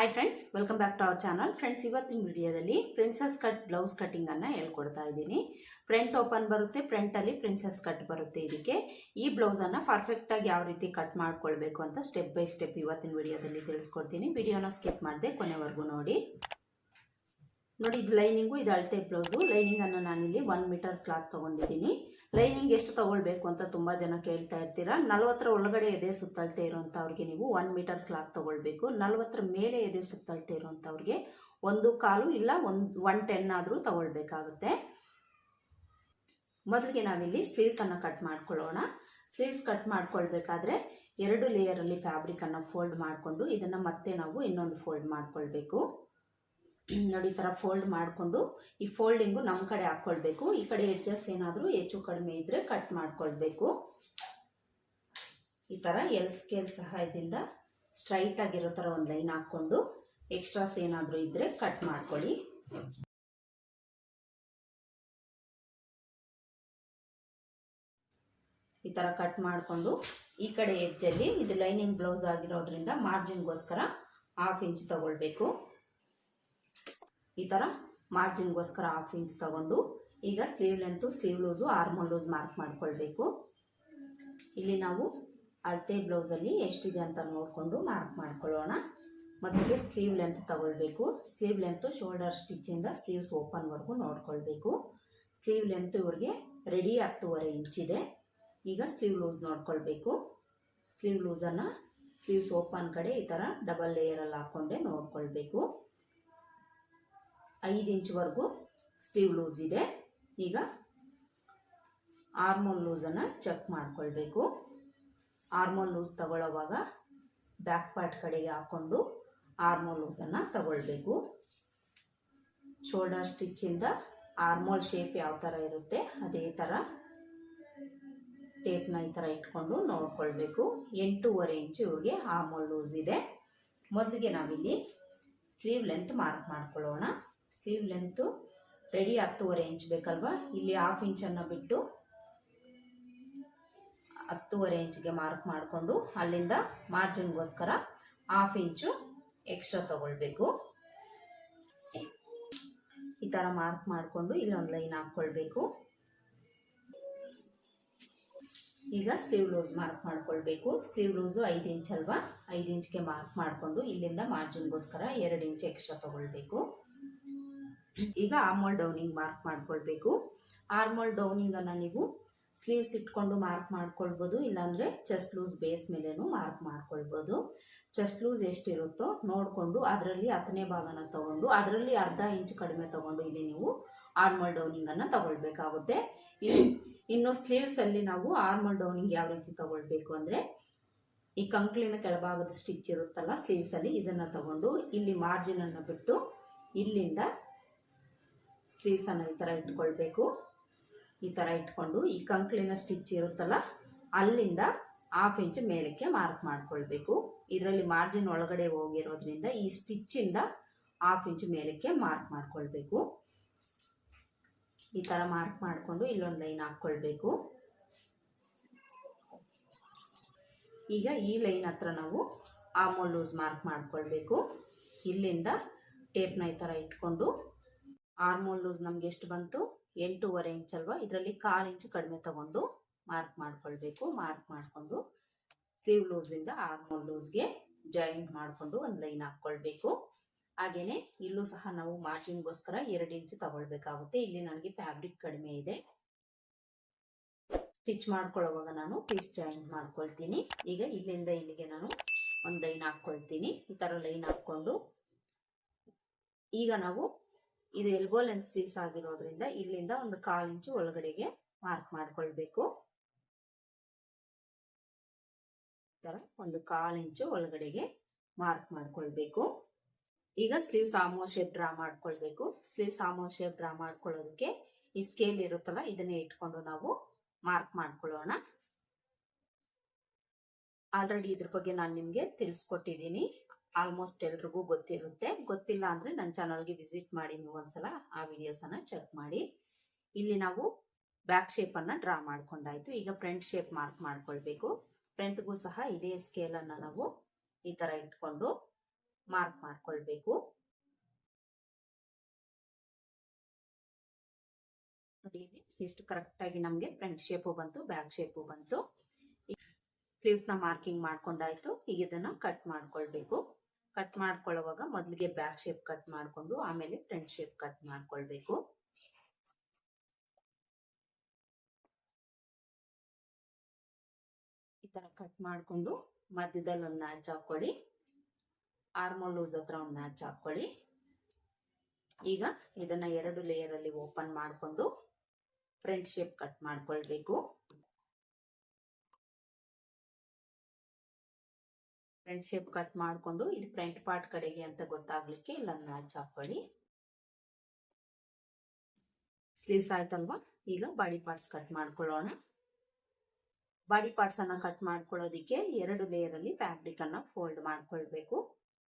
Hi friends welcome back to our channel friends ಇವತ್ತಿನ ವಿಡಿಯೋದಲ್ಲಿ princess cut blouse cutting ಅನ್ನ ಹೇಳ್ಕೊಡ್ತಾ ಇದ್ದೀನಿ. ಫ್ರಂಟ್ ಓಪನ್ ಬರುತ್ತೆ ಫ್ರಂಟಲ್ಲಿ ಪ್ರಿನ್ಸಸ್ ಕಟ್ ಬರುತ್ತೆ ಇದಕ್ಕೆ. ಈ ಬ್ಲೌಸನ್ನು ಅನ್ನ ಪರ್ಫೆಕ್ಟ್ ಆಗಿ ಯಾವ ರೀತಿ ಕಟ್ ಮಾಡ್ಕೊಳ್ಬೇಕು ಅಂತ ಸ್ಟೆಪ್ ಬೈ ಸ್ಟೆಪ್ ಇವತ್ತಿನ ವಿಡಿಯೋದಲ್ಲಿ ತಿಳಿಸ್ಕೊಡ್ತೀನಿ. ವಿಡಿಯೋನ ಸ್ಕಿಪ್ ಮಾಡಿದೆ ಕೊನೆವರೆಗೂ ನೋಡಿ. ನೋಡಿ, ಇದು ಲೈನಿಂಗು ಇದು ಅಳತೆ ಬ್ಲೌಸು ಲೈನಿಂಗ್ ಅನ್ನು ನಾನಿಲ್ಲಿ ಒನ್ ಮೀಟರ್ ಕ್ಲಾತ್ ತಗೊಂಡಿದ್ದೀನಿ. ಲೈನಿಂಗ್ ಎಷ್ಟು ತಗೊಳ್ಬೇಕು ಅಂತ ತುಂಬ ಜನ ಕೇಳ್ತಾ ಇರ್ತೀರಾ. ನಲ್ವತ್ತರ ಒಳಗಡೆ ಎದೆ ಸುತ್ತಳತೆ ಇರೋಂಥವ್ರಿಗೆ ನೀವು ಒನ್ ಮೀಟರ್ ಕ್ಲಾತ್ ತಗೊಳ್ಬೇಕು. ನಲ್ವತ್ತರ ಮೇಲೆ ಎದೆ ಸುತ್ತಳತೆ ಇರೋಂಥವ್ರಿಗೆ ಒಂದು ಕಾಲು ಇಲ್ಲ ಒಂದು ಒನ್ ಟೆನ್ ಆದರೂ ತಗೊಳ್ಬೇಕಾಗುತ್ತೆ. ಮೊದಲಿಗೆ ನಾವಿಲ್ಲಿ ಸ್ಲೀವ್ಸನ್ನು ಕಟ್ ಮಾಡ್ಕೊಳ್ಳೋಣ. ಸ್ಲೀವ್ಸ್ ಕಟ್ ಮಾಡ್ಕೊಳ್ಬೇಕಾದ್ರೆ ಎರಡು ಲೇಯರಲ್ಲಿ ಫ್ಯಾಬ್ರಿಕನ್ನು ಫೋಲ್ಡ್ ಮಾಡಿಕೊಂಡು ಇದನ್ನು ಮತ್ತೆ ನಾವು ಇನ್ನೊಂದು ಫೋಲ್ಡ್ ಮಾಡ್ಕೊಳ್ಬೇಕು. ನೋಡಿ ಈ ಥರ ಫೋಲ್ಡ್ ಮಾಡಿಕೊಂಡು ಈ ಫೋಲ್ಡಿಂಗು ನಮ್ಮ ಕಡೆ ಹಾಕ್ಕೊಳ್ಬೇಕು ಈ ಕಡೆ ಎಡ್ಜಸ್ ಏನಾದರೂ ಹೆಚ್ಚು ಕಡಿಮೆ ಇದ್ದರೆ ಕಟ್ ಮಾಡಿಕೊಳ್ಬೇಕು. ಈ ಥರ ಎಲ್ ಸ್ಕೇಲ್ ಸಹಾಯದಿಂದ ಸ್ಟ್ರೈಟ್ ಆಗಿರೋ ಥರ ಒಂದು ಲೈನ್ ಹಾಕ್ಕೊಂಡು ಎಕ್ಸ್ಟ್ರಾಸ್ ಏನಾದರೂ ಇದ್ದರೆ ಕಟ್ ಮಾಡ್ಕೊಳ್ಳಿ. ಈ ಥರ ಕಟ್ ಮಾಡಿಕೊಂಡು ಈ ಕಡೆ ಎಡ್ಜಲ್ಲಿ ಇದು ಲೈನಿಂಗ್ ಬ್ಲೌಸ್ ಆಗಿರೋದ್ರಿಂದ ಮಾರ್ಜಿನ್ಗೋಸ್ಕರ ಹಾಫ್ ಇಂಚ್ ತಗೊಳ್ಬೇಕು. ಈ ಥರ ಮಾರ್ಜಿನ್ಗೋಸ್ಕರ ಹಾಫ್ ಇಂಚ್ ತಗೊಂಡು ಈಗ sleeve length sleeve loose armhole loose mark ಮಾಡ್ಕೊಳ್ಬೇಕು. ಇಲ್ಲಿ ನಾವು ಅಳತೆ ಬ್ಲೌಸಲ್ಲಿ ಎಷ್ಟಿದೆ ಅಂತ ನೋಡಿಕೊಂಡು ಮಾರ್ಕ್ ಮಾಡ್ಕೊಳ್ಳೋಣ. ಮೊದಲಿಗೆ ಸ್ಲೀವ್ ಲೆಂತ್ ತಗೊಳ್ಬೇಕು. ಸ್ಲೀವ್ ಲೆಂತು ಶೋಲ್ಡರ್ ಸ್ಟಿಚ್ಚಿಂದ ಸ್ಲೀವ್ಸ್ ಓಪನ್ವರೆಗೂ ನೋಡ್ಕೊಳ್ಬೇಕು. ಸ್ಲೀವ್ ಲೆಂತ್ ಇವ್ರಿಗೆ ರೆಡಿ ಹತ್ತುವರೆ ಇಂಚಿದೆ ಈಗ ಸ್ಲೀವ್ ಲೂಸ್ ನೋಡ್ಕೊಳ್ಬೇಕು. ಸ್ಲೀವ್ ಲೂಸನ್ನು ಸ್ಲೀವ್ಸ್ ಓಪನ್ ಕಡೆ ಈ ಥರ ಡಬಲ್ ಲೇಯರಲ್ಲಿ ಹಾಕ್ಕೊಂಡೆ ನೋಡ್ಕೊಳ್ಬೇಕು. ಐದು ಇಂಚ್ವರೆಗೂ ಸ್ಲೀವ್ ಲೂಸ್ ಇದೆ. ಈಗ ಆರ್ಮೋಲ್ ಲೂಸನ್ನು ಚೆಕ್ ಮಾಡಿಕೊಳ್ಬೇಕು. ಆರ್ಮೋಲ್ ಲೂಸ್ ತಗೊಳ್ಳೋವಾಗ ಬ್ಯಾಕ್ ಪಾರ್ಟ್ ಕಡೆಗೆ ಹಾಕ್ಕೊಂಡು ಆರ್ಮೋಲ್ ಲೂಸನ್ನು ತಗೊಳ್ಬೇಕು. ಶೋಲ್ಡರ್ ಸ್ಟಿಚ್ಚಿಂದ ಆರ್ಮೋಲ್ ಶೇಪ್ ಯಾವ ಥರ ಇರುತ್ತೆ ಅದೇ ಥರ ಟೇಪ್ನ ಈ ಥರ ಇಟ್ಕೊಂಡು ನೋಡ್ಕೊಳ್ಬೇಕು. ಎಂಟೂವರೆ ಇಂಚು ಇವ್ರಿಗೆ ಆರ್ಮೋಲ್ ಲೂಸ್ ಇದೆ. ಮೊದಲಿಗೆ ನಾವಿಲ್ಲಿ ಸ್ಲೀವ್ ಲೆಂತ್ ಮಾರ್ಕ್ ಮಾಡ್ಕೊಳ್ಳೋಣ. ಸ್ಲೀವ್ ಲೆಂತು ರೆಡಿ ಹತ್ತುವರೆ ಇಂಚ್ ಬೇಕಲ್ವಾ? ಇಲ್ಲಿ ಹಾಫ್ ಇಂಚನ್ನು ಬಿಟ್ಟು ಹತ್ತುವರೆ ಇಂಚ್ಗೆ ಮಾರ್ಕ್ ಮಾಡಿಕೊಂಡು ಅಲ್ಲಿಂದ ಮಾರ್ಜಿನ್ಗೋಸ್ಕರ ಹಾಫ್ ಇಂಚು ಎಕ್ಸ್ಟ್ರಾ ತಗೊಳ್ಬೇಕು. ಈ ಥರ ಮಾರ್ಕ್ ಮಾಡಿಕೊಂಡು ಇಲ್ಲೊಂದು ಲೈನ್ ಹಾಕ್ಕೊಳ್ಬೇಕು. ಈಗ ಸ್ಲೀವ್ ಲೂಸ್ ಮಾರ್ಕ್ ಮಾಡ್ಕೊಳ್ಬೇಕು. ಸ್ಲೀವ್ ಲೂಸು ಐದು ಇಂಚ್ ಅಲ್ವಾ? ಐದು ಇಂಚ್ಗೆ ಮಾರ್ಕ್ ಮಾಡಿಕೊಂಡು ಇಲ್ಲಿಂದ ಮಾರ್ಜಿನ್ಗೋಸ್ಕರ ಎರಡು ಇಂಚ್ ಎಕ್ಸ್ಟ್ರಾ ತಗೊಳ್ಬೇಕು. ಈಗ ಆರ್ಮೋಲ್ ಡೌನಿಂಗ್ ಮಾರ್ಕ್ ಮಾಡ್ಕೊಳ್ಬೇಕು. ಆರ್ಮೋಲ್ ಡೌನಿಂಗನ್ನು ನೀವು ಸ್ಲೀವ್ಸ್ ಇಟ್ಕೊಂಡು ಮಾರ್ಕ್ ಮಾಡ್ಕೊಳ್ಬೋದು, ಇಲ್ಲಾಂದರೆ ಚೆಸ್ಟ್ ಲೂಸ್ ಬೇಸ್ ಮೇಲೇನು ಮಾರ್ಕ್ ಮಾಡ್ಕೊಳ್ಬೋದು. ಚೆಸ್ಟ್ ಲೂಸ್ ಎಷ್ಟಿರುತ್ತೋ ನೋಡಿಕೊಂಡು ಅದರಲ್ಲಿ ಹತ್ತನೇ ಭಾಗನ ತಗೊಂಡು, ಅದರಲ್ಲಿ ಅರ್ಧ ಇಂಚ್ ಕಡಿಮೆ ತಗೊಂಡು ಇಲ್ಲಿ ನೀವು ಆರ್ಮೋಲ್ ಡೌನಿಂಗನ್ನು ತಗೊಳ್ಬೇಕಾಗುತ್ತೆ. ಇನ್ನು ಸ್ಲೀವ್ಸಲ್ಲಿ ನಾವು ಆರ್ಮೋಲ್ ಡೌನಿಂಗ್ ಯಾವ ರೀತಿ ತಗೊಳ್ಬೇಕು ಅಂದರೆ, ಈ ಕಂಕ್ಳಿನ ಕೆಳಭಾಗದ ಸ್ಟಿಚ್ ಇರುತ್ತಲ್ಲ ಸ್ಲೀವ್ಸಲ್ಲಿ ಇದನ್ನು ತಗೊಂಡು ಇಲ್ಲಿ ಮಾರ್ಜಿನನ್ನು ಬಿಟ್ಟು ಇಲ್ಲಿಂದ ಸ್ಲೀವ್ಸನ್ನು ಈ ಥರ ಇಟ್ಕೊಳ್ಬೇಕು. ಈ ಥರ ಇಟ್ಕೊಂಡು ಈ ಕಂಕ್ಳಿನ ಸ್ಟಿಚ್ ಇರುತ್ತಲ್ಲ, ಅಲ್ಲಿಂದ ಹಾಫ್ ಇಂಚ್ ಮೇಲಕ್ಕೆ ಮಾರ್ಕ್ ಮಾಡ್ಕೊಳ್ಬೇಕು. ಇದರಲ್ಲಿ ಮಾರ್ಜಿನ್ ಒಳಗಡೆ ಹೋಗಿರೋದ್ರಿಂದ ಈ ಸ್ಟಿಚ್ಚಿಂದ ಹಾಫ್ ಇಂಚ್ ಮೇಲಕ್ಕೆ ಮಾರ್ಕ್ ಮಾಡ್ಕೊಳ್ಬೇಕು. ಈ ಥರ ಮಾರ್ಕ್ ಮಾಡಿಕೊಂಡು ಇಲ್ಲೊಂದು ಲೈನ್ ಹಾಕ್ಕೊಳ್ಬೇಕು. ಈಗ ಈ ಲೈನ್ ಹತ್ರ ನಾವು ಆಮೋಲ್ ಲೂಸ್ ಮಾರ್ಕ್ ಮಾಡ್ಕೊಳ್ಬೇಕು. ಇಲ್ಲಿಂದ ಟೇಪ್ನ ಈ ಥರ ಇಟ್ಕೊಂಡು ಆರ್ಮೋಲ್ ಲೂಸ್ ನಮ್ಗೆ ಎಷ್ಟು ಬಂತು? ಎಂಟೂವರೆ ಇಂಚ್ ಅಲ್ವಾ? ಇದರಲ್ಲಿ ಕಾಲು ಇಂಚು ಕಡಿಮೆ ತಗೊಂಡು ಮಾರ್ಕ್ ಮಾಡ್ಕೊಳ್ಬೇಕು. ಮಾರ್ಕ್ ಮಾಡಿಕೊಂಡು ಸ್ಲೀವ್ ಲೂಸ್ನಿಂದ ಆರ್ಮೋಲ್ ಲೂಸ್ಗೆ ಜಾಯಿಂಟ್ ಮಾಡಿಕೊಂಡು ಒಂದು ಲೈನ್ ಹಾಕ್ಕೊಳ್ಬೇಕು. ಹಾಗೇನೆ ಇಲ್ಲೂ ಸಹ ನಾವು ಮಾರ್ಜಿನ್ಗೋಸ್ಕರ ಎರಡು ಇಂಚು ತಗೊಳ್ಬೇಕಾಗುತ್ತೆ. ಇಲ್ಲಿ ನನಗೆ ಫ್ಯಾಬ್ರಿಕ್ ಕಡಿಮೆ ಇದೆ. ಸ್ಟಿಚ್ ಮಾಡ್ಕೊಳ್ಳೋವಾಗ ನಾನು ಪೀಸ್ ಜಾಯಿಂಟ್ ಮಾಡ್ಕೊಳ್ತೀನಿ. ಈಗ ಇಲ್ಲಿಂದ ಇಲ್ಲಿಗೆ ನಾನು ಒಂದು ಲೈನ್ ಹಾಕ್ಕೊಳ್ತೀನಿ. ಈ ಥರ ಲೈನ್ ಹಾಕ್ಕೊಂಡು ಈಗ ನಾವು ಇದು ಎಲ್ಬೋ ಲೆನ್ಸ್ ಸ್ಲೀವ್ಸ್ ಆಗಿರೋದ್ರಿಂದ ಇಲ್ಲಿಂದ ಒಂದು ಕಾಲು ಇಂಚು ಒಳಗಡೆಗೆ ಮಾರ್ಕ್ ಮಾಡ್ಕೊಳ್ಬೇಕು. ತರ ಒಂದು ಕಾಲು ಇಂಚು ಒಳಗಡೆಗೆ ಮಾರ್ಕ್ ಮಾಡ್ಕೊಳ್ಬೇಕು. ಈಗ ಸ್ಲೀವ್ ಆಮೋ ಶೇಪ್ ಡ್ರಾ ಮಾಡ್ಕೊಳ್ಬೇಕು. ಸ್ಲೀವ್ ಆಮೋ ಶೇಪ್ ಡ್ರಾ ಮಾಡ್ಕೊಳ್ಳೋದಕ್ಕೆ ಈ ಸ್ಕೇಲ್ ಇರುತ್ತಲ್ಲ, ಇದನ್ನೇ ಇಟ್ಕೊಂಡು ನಾವು ಮಾರ್ಕ್ ಮಾಡ್ಕೊಳ್ಳೋಣ. ಆಲ್ರೆಡಿ ಇದ್ರ ಬಗ್ಗೆ ನಾನು ನಿಮಗೆ ತಿಳಿಸ್ಕೊಟ್ಟಿದ್ದೀನಿ. ಆಲ್ಮೋಸ್ಟ್ ಎಲ್ರಿಗೂ ಗೊತ್ತಿರುತ್ತೆ. ಗೊತ್ತಿಲ್ಲ ಅಂದ್ರೆ ನನ್ನ ಚಾನಲ್ಗೆ ವಿಸಿಟ್ ಮಾಡಿ ನೀವು ಒಂದ್ಸಲ ಆ ವಿಡಿಯೋಸನ್ನು ಚೆಕ್ ಮಾಡಿ. ಇಲ್ಲಿ ನಾವು ಬ್ಯಾಕ್ ಶೇಪನ್ನು ಡ್ರಾ ಮಾಡ್ಕೊಂಡಾಯ್ತು. ಈಗ ಫ್ರಂಟ್ ಶೇಪ್ ಮಾರ್ಕ್ ಮಾಡ್ಕೊಳ್ಬೇಕು. ಫ್ರಂಟ್ಗೂ ಸಹ ಇದೇ ಸ್ಕೇಲ್ ಅನ್ನ ನಾವು ಈ ತರ ಇಟ್ಕೊಂಡು ಮಾರ್ಕ್ ಮಾಡ್ಕೊಳ್ಬೇಕು. ನೋಡಿ ಕರೆಕ್ಟ್ ಆಗಿ ನಮಗೆ ಫ್ರಂಟ್ ಶೇಪು ಬಂತು ಬ್ಯಾಕ್ ಶೇಪು ಬಂತು. ಸ್ಲೀವ್ಸ್ನ ಮಾರ್ಕಿಂಗ್ ಮಾಡ್ಕೊಂಡಾಯ್ತು. ಈಗ ಇದನ್ನ ಕಟ್ ಮಾಡ್ಕೊಳ್ಬೇಕು. ಕಟ್ ಮಾಡ್ಕೊಳ್ಳುವಾಗ ಮೊದಲಿಗೆ ಬ್ಯಾಕ್ ಶೇಪ್ ಕಟ್ ಮಾಡಿಕೊಂಡು ಆಮೇಲೆ ಫ್ರಂಟ್ ಶೇಪ್ ಕಟ್ ಮಾಡ್ಕೊಳ್ಬೇಕು. ಈ ತರ ಕಟ್ ಮಾಡಿಕೊಂಡು ಮಧ್ಯದಲ್ಲಿ ಒಂದು ನ್ಯಾಚ್ ಹಾಕೊಳ್ಳಿ ಆರ್ಮೋಲ್ ಲೂಸ್ ಹತ್ರ ಒಂದು ನ್ಯಾಚ್ ಹಾಕೊಳ್ಳಿ ಈಗ ಇದನ್ನ ಎರಡು ಲೇಯರ್ ಅಲ್ಲಿ ಓಪನ್ ಮಾಡಿಕೊಂಡು ಫ್ರಂಟ್ ಶೇಪ್ ಕಟ್ ಮಾಡ್ಕೊಳ್ಬೇಕು. ಫ್ರಂಟ್ ಶೇಪ್ ಕಟ್ ಮಾಡಿಕೊಂಡು ಇದು ಫ್ರಂಟ್ ಪಾರ್ಟ್ ಕಡೆಗೆ ಅಂತ ಗೊತ್ತಾಗ್ಲಿಕ್ಕೆ ಇಲ್ಲೊಂದು ಮ್ಯಾಚ್ ಹಾಕೊಳ್ಳಿ ಸ್ಲೀವ್ಸ್ ಆಯ್ತಲ್ವಾ? ಈಗ ಬಾಡಿ ಪಾರ್ಟ್ಸ್ ಕಟ್ ಮಾಡ್ಕೊಳ್ಳೋಣ. ಬಾಡಿ ಪಾರ್ಟ್ಸ್ ಅನ್ನ ಕಟ್ ಮಾಡ್ಕೊಳ್ಳೋದಿಕ್ಕೆ ಎರಡು ಲೇಯರ್ ಅಲ್ಲಿ ಫ್ಯಾಬ್ರಿಕ್ ಅನ್ನ ಫೋಲ್ಡ್ ಮಾಡ್ಕೊಳ್ಬೇಕು.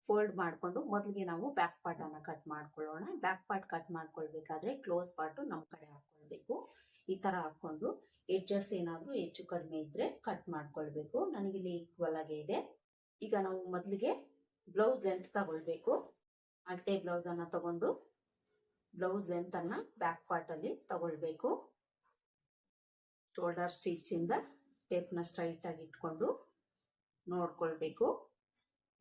ಫೋಲ್ಡ್ ಮಾಡಿಕೊಂಡು ಮೊದಲಿಗೆ ನಾವು ಬ್ಯಾಕ್ ಪಾರ್ಟ್ ಅನ್ನ ಕಟ್ ಮಾಡ್ಕೊಳ್ಳೋಣ. ಬ್ಯಾಕ್ ಪಾರ್ಟ್ ಕಟ್ ಮಾಡ್ಕೊಳ್ಬೇಕಾದ್ರೆ ಕ್ಲೋಸ್ ಪಾರ್ಟ್ ನಮ್ಮ ಕಡೆ ಹಾಕೊಳ್ಬೇಕು ಈ ತರ ಹಾಕೊಂಡು ಎಡ್ಜಸ್ ಏನಾದ್ರೂ ಹೆಚ್ಚು ಕಡಿಮೆ ಇದ್ರೆ ಕಟ್ ಮಾಡ್ಕೊಳ್ಬೇಕು. ನನಗಿಲ್ಲಿ ಈಕ್ವಲ್ ಆಗಿ ಇದೆ. ಈಗ ನಾವು ಮೊದಲಿಗೆ ಬ್ಲೌಸ್ ಲೆಂತ್ ತಗೊಳ್ಬೇಕು. ಅಳತೆ ಬ್ಲೌಸ್ ಅನ್ನ ತಗೊಂಡು ಬ್ಲೌಸ್ ಲೆಂತ್ ಅನ್ನ ಬ್ಯಾಕ್ ಪಾರ್ಟ್ ಅಲ್ಲಿ ತಗೊಳ್ಬೇಕು. ಶೋಲ್ಡರ್ ಸ್ಟಿಚ್ ಇಂದ ಟೇಪ್ನ ಸ್ಟ್ರೈಟ್ ಆಗಿ ಇಟ್ಕೊಂಡು ನೋಡ್ಕೊಳ್ಬೇಕು.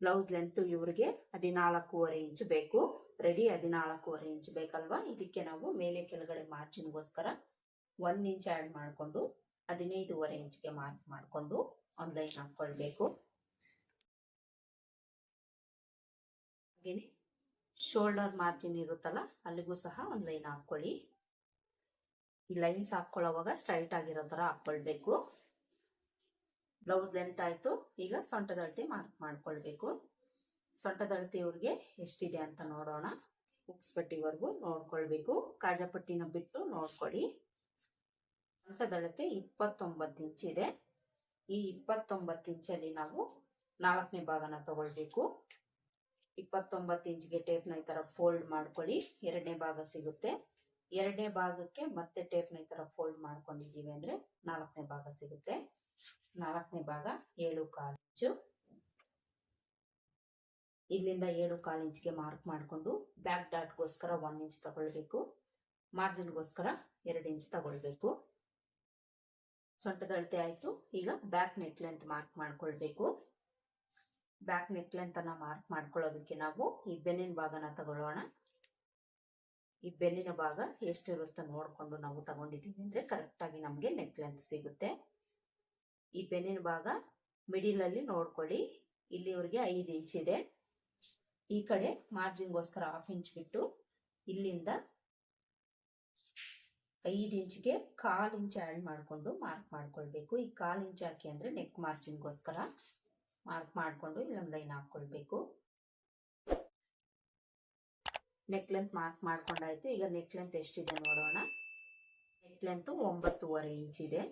ಬ್ಲೌಸ್ ಲೆಂತ್ ಇವ್ರಿಗೆ ಹದಿನಾಲ್ಕೂವರೆ ಇಂಚ್ ಬೇಕು. ರೆಡಿ ಹದಿನಾಲ್ಕೂವರೆ ಇಂಚ್ ಬೇಕಲ್ವಾ? ಇದಕ್ಕೆ ನಾವು ಮೇಲೆ ಕೆಳಗಡೆ ಮಾರ್ಜಿನ್ಗೋಸ್ಕರ ಒನ್ ಇಂಚ್ ಆ್ಯಡ್ ಮಾಡಿಕೊಂಡು ಹದಿನೈದೂವರೆ ಇಂಚ್ಗೆ ಮಾರ್ಕ್ ಮಾಡಿಕೊಂಡು ಒಂದು ಲೈನ್ ಹಾಕ್ಕೊಳ್ಬೇಕು. ಶೋಲ್ಡರ್ ಮಾರ್ಜಿನ್ ಇರುತ್ತಲ್ಲ, ಅಲ್ಲಿಗೂ ಸಹ ಒಂದು ಲೈನ್ ಹಾಕ್ಕೊಳ್ಳಿ. ಈ ಲೈನ್ಸ್ ಹಾಕ್ಕೊಳ್ಳೋವಾಗ ಸ್ಟ್ರೈಟ್ ಆಗಿರೋ ಥರ ಹಾಕ್ಕೊಳ್ಬೇಕು. ಬ್ಲೌಸ್ ಲೆಂತ್ ಆಯಿತು, ಈಗ ಸೊಂಟದ ಅಳತೆ ಮಾರ್ಕ್ ಮಾಡ್ಕೊಳ್ಬೇಕು. ಸೊಂಟದ ಅಳತೆ ಇವ್ರಿಗೆ ಎಷ್ಟಿದೆ ಅಂತ ನೋಡೋಣ. ಉಕ್ಸ್ಪಟ್ಟಿವರೆಗೂ ನೋಡ್ಕೊಳ್ಬೇಕು. ಕಾಜಪಟ್ಟಿನ ಬಿಟ್ಟು ನೋಡ್ಕೊಳ್ಳಿ ಸೊಂಟದ ಅಳತೆ ಇಪ್ಪತ್ತೊಂಬತ್ತು ಇಂಚ್ ಇದೆ. ಈ ಇಪ್ಪತ್ತೊಂಬತ್ತು ಇಂಚಲ್ಲಿ ನಾವು ನಾಲ್ಕನೇ ಭಾಗನ ತಗೊಳ್ಬೇಕು. ಇಪ್ಪತ್ತೊಂಬತ್ತು ಇಂಚ್ಗೆ ಟೇಪ್ನ ಈ ಥರ ಫೋಲ್ಡ್ ಮಾಡ್ಕೊಳ್ಳಿ. ಎರಡನೇ ಭಾಗ ಸಿಗುತ್ತೆ. ಎರಡನೇ ಭಾಗಕ್ಕೆ ಮತ್ತೆ ಟೇಪ್ನ ಈ ಥರ ಫೋಲ್ಡ್ ಮಾಡ್ಕೊಂಡಿದ್ದೀವಿ ಅಂದರೆ ನಾಲ್ಕನೇ ಭಾಗ ಸಿಗುತ್ತೆ. ನಾಲ್ಕನೇ ಭಾಗ ಏಳು ಕಾಲು ಇಂಚು. ಇಲ್ಲಿಂದ ಏಳು ಕಾಲು ಇಂಚ್ಗೆ ಮಾರ್ಕ್ ಮಾಡಿಕೊಂಡು ಬ್ಯಾಕ್ ಡಾಟ್ಗೋಸ್ಕರ ಒನ್ ಇಂಚ್ ತಗೊಳ್ಬೇಕು. ಮಾರ್ಜಿನ್ಗೋಸ್ಕರ ಎರಡು ಇಂಚ್ ತಗೊಳ್ಬೇಕು. ಸೊಂಟದ ಅಳತೆ ಆಯ್ತು. ಈಗ ಬ್ಯಾಕ್ ನೆಟ್ ಲೆಂತ್ ಮಾರ್ಕ್ ಮಾಡ್ಕೊಳ್ಬೇಕು. ಬ್ಯಾಕ್ ನೆಕ್ ಲೆಂತ್ ಅನ್ನ ಮಾರ್ಕ್ ಮಾಡ್ಕೊಳ್ಳೋದಕ್ಕೆ ನಾವು ಈ ಬೆನ್ನಿನ ಭಾಗನ ತಗೊಳ್ಳೋಣ. ಈ ಬೆನ್ನಿನ ಭಾಗ ಎಷ್ಟಿರುತ್ತೋ ನೋಡಿಕೊಂಡು ನಾವು ತಗೊಂಡಿದ್ದೀವಿ ಅಂದ್ರೆ ಕರೆಕ್ಟ್ ಆಗಿ ನಮಗೆ ನೆಕ್ ಲೆಂತ್ ಸಿಗುತ್ತೆ. ಈ ಬೆನ್ನಿನ ಭಾಗ ಮಿಡಿಲ್ ಅಲ್ಲಿ ನೋಡ್ಕೊಳ್ಳಿ. ಇಲ್ಲಿವರೆಗೆ ಐದು ಇಂಚ್ ಇದೆ. ಈ ಕಡೆ ಮಾರ್ಜಿನ್ಗೋಸ್ಕರ ಹಾಫ್ ಇಂಚ್ ಬಿಟ್ಟು ಇಲ್ಲಿಂದ ಐದು ಇಂಚ್ಗೆ ಕಾಲು ಇಂಚ್ ಆ್ಯಡ್ ಮಾಡಿಕೊಂಡು ಮಾರ್ಕ್ ಮಾಡ್ಕೊಳ್ಬೇಕು. ಈ ಕಾಲು ಇಂಚ್ ಹಾಕಿ ಅಂದ್ರೆ ನೆಕ್ ಮಾರ್ಜಿನ್ಗೋಸ್ಕರ ಮಾರ್ಕ್ ಮಾಡಿಕೊಂಡು ಇಲ್ಲೊಂದು ಲೈನ್ ಹಾಕ್ಕೊಳ್ಬೇಕು. ನೆಕ್ ಲೆಂತ್ ಮಾರ್ಕ್ ಮಾಡ್ಕೊಂಡಾಯ್ತು. ಈಗ ನೆಕ್ ಲೆಂತ್ ಎಷ್ಟಿದೆ ನೋಡೋಣ. ನೆಕ್ ಲೆಂತ್ ಒಂಬತ್ತೂವರೆ ಇಂಚ್ ಇದೆ.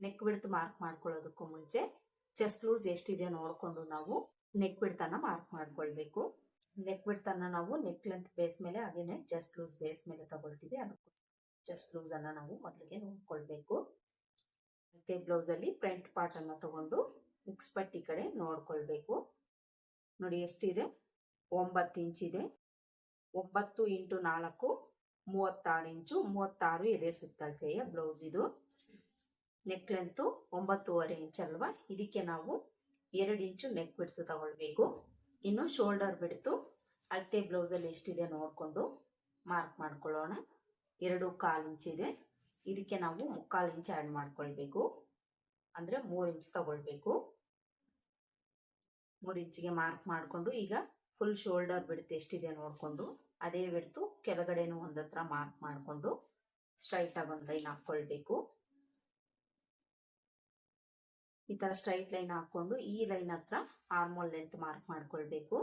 ನೆಕ್ ಬಿಡ್ತು ಮಾರ್ಕ್ ಮಾಡ್ಕೊಳ್ಳೋದಕ್ಕೂ ಮುಂಚೆ ಚೆಸ್ಟ್ ಲೂಸ್ ಎಷ್ಟಿದೆ ನೋಡಿಕೊಂಡು ನಾವು ನೆಕ್ ಬಿಡ್ತನ ಮಾರ್ಕ್ ಮಾಡ್ಕೊಳ್ಬೇಕು. ನೆಕ್ ಬಿಡ್ತನ ನಾವು ನೆಕ್ ಲೆಂತ್ ಬೇಸ್ ಮೇಲೆ ಹಾಗೇನೆ ಚೆಸ್ಟ್ ಲೂಸ್ ಬೇಸ್ ಮೇಲೆ ತಗೊಳ್ತೀವಿ. ಅದಕ್ಕೋಸ್ಕರ ಚೆಸ್ಟ್ ಲೂಸ್ ಅನ್ನ ನಾವು ಮೊದಲಿಗೆ ನೋಡ್ಕೊಳ್ಬೇಕು. ಮತ್ತೆ ಬ್ಲೌಸಲ್ಲಿ ಫ್ರಂಟ್ ಪಾರ್ಟ್ ಅನ್ನ ತಗೊಂಡು ಉಕ್ಸ್ ಪಟ್ಟಿ ಕಡೆ ನೋಡ್ಕೊಳ್ಬೇಕು. ನೋಡಿ ಎಷ್ಟಿದೆ? ಒಂಬತ್ತು ಇಂಚ್ ಇದೆ. ಒಂಬತ್ತು ಇಂಟು ನಾಲ್ಕು, ಮೂವತ್ತಾರು ಇಂಚು, ಮೂವತ್ತಾರು ಇದೆ ಸುತ್ತಳತೆಯ ಬ್ಲೌಸ್ ಇದು. ನೆಕ್ ಲೆಂತು ಒಂಬತ್ತೂವರೆ ಇಂಚ್ ಅಲ್ವಾ? ಇದಕ್ಕೆ ನಾವು ಎರಡು ಇಂಚು ನೆಕ್ ಬಿಡ್ತು ತಗೊಳ್ಬೇಕು. ಇನ್ನು ಶೋಲ್ಡರ್ ಬಿಡ್ತು ಅಳತೆ ಬ್ಲೌಸಲ್ಲಿ ಎಷ್ಟಿದೆ ನೋಡಿಕೊಂಡು ಮಾರ್ಕ್ ಮಾಡ್ಕೊಳ್ಳೋಣ. ಎರಡು ಕಾಲು ಇದೆ. ಇದಕ್ಕೆ ನಾವು ಮುಕ್ಕಾಲು ಇಂಚ್ ಆ್ಯಡ್ ಮಾಡ್ಕೊಳ್ಬೇಕು. ಅಂದರೆ ಮೂರು ಇಂಚ್ ತಗೊಳ್ಬೇಕು. ಮೂರು ಇಂಚಿಗೆ ಮಾರ್ಕ್ ಮಾಡಿಕೊಂಡು ಈಗ ಫುಲ್ ಶೋಲ್ಡರ್ ಬಿಡ್ತು ಎಷ್ಟಿದೆ ನೋಡಿಕೊಂಡು ಅದೇ ಬಿಡ್ತು ಕೆಳಗಡೆನೂ ಒಂದತ್ರ ಮಾರ್ಕ್ ಮಾಡಿಕೊಂಡು ಸ್ಟ್ರೈಟ್ ಆಗೊಂದು ಲೈನ್ ಹಾಕ್ಕೊಳ್ಬೇಕು. ಈ ಥರ ಸ್ಟ್ರೈಟ್ ಲೈನ್ ಹಾಕ್ಕೊಂಡು ಈ ಲೈನ್ ಹತ್ರ ಆರ್ಮೋಲ್ ಲೆಂತ್ ಮಾರ್ಕ್ ಮಾಡ್ಕೊಳ್ಬೇಕು.